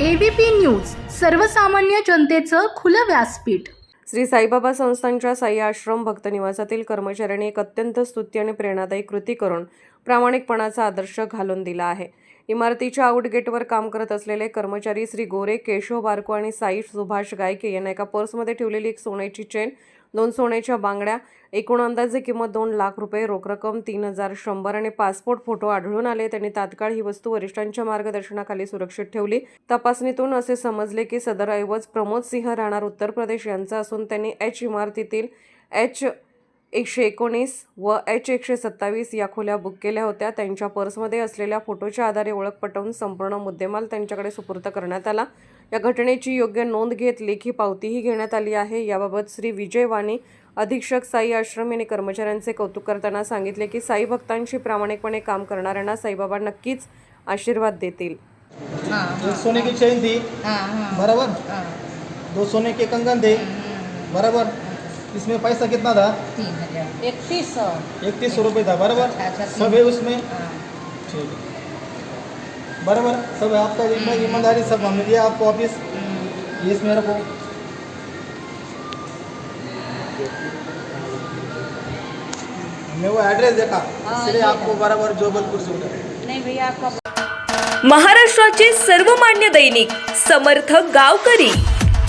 ABP news सर्वसामान्य जनतेचं खुलं व्यासपीठ. श्री साईबाबा संस्थांच्या साई आश्रम भक्त निवासातील कर्मचाऱ्यांनी एक अत्यंत स्तुती आणि प्रेरणादायी कृती करून प्रामाणिकपणाचा आदर्श घालून दिला आहे. इमारतीच्या आउटगेटवर काम करत असलेले कर्मचारी श्री गोरे केशव बारको आणि साई सुभाष गायके यांना एका पर्समध्ये ठेवलेली एक सोन्याची चेन दोन सोन्याच्या बांगड्या एकूण अंदाजे किंमत दोन लाख रुपये रोख रक्कम तीन हजार शंभर आणि पासपोर्ट फोटो आढळून आले. त्यांनी तात्काळ ही वस्तू वरिष्ठांच्या मार्गदर्शनाखाली सुरक्षित ठेवली. तपासणीतून असे समजले की सदर ऐवज प्रमोद सिंह राहणार उत्तर प्रदेश. यांचा असून त्यांनी एच इमारतीतील एच एकशे एकोणीस व एच एकशे सत्तावीस या खोल्या बुक केल्या होत्या. त्यांच्या पर्समध्ये असलेल्या फोटोच्या आधारे ओळख पटवून संपूर्ण मुद्देमाल त्यांच्याकडे सुपूर्द करण्यात आला. या घटनेची योग्य नोंद घेत लेखी पावतीही घेण्यात आली आहे. याबाबत श्री विजय वाणी अधीक्षक साई आश्रम यांनी कर्मचाऱ्यांचे कौतुक करताना सांगितले की साई भक्तांशी प्रामाणिकपणे काम करणाऱ्यांना साईबाबा नक्कीच आशीर्वाद देतील. हाँ सोने की चेन थी हाँ हाँ. बराबर? हाँ. दो सोने के कंगन थे बराबर? इसमें पैसा कितना था? तीन हजार। इकतीस सौ। इकतीस सौ रुपये था बराबर? सब है उसमें? ठीक है। बराबर? सब है आपका? ईमा- ईमानदारी सब हमने दिया आपको ऑफिस? ये इसमें रखो। हमने वो एड्रेस देखा। इसलिए आपको बराबर जोबलपुर से उठा नहीं भैया आपका महाराष्ट्राचे सर्वमान्य दैनिक समर्थ गावकरी।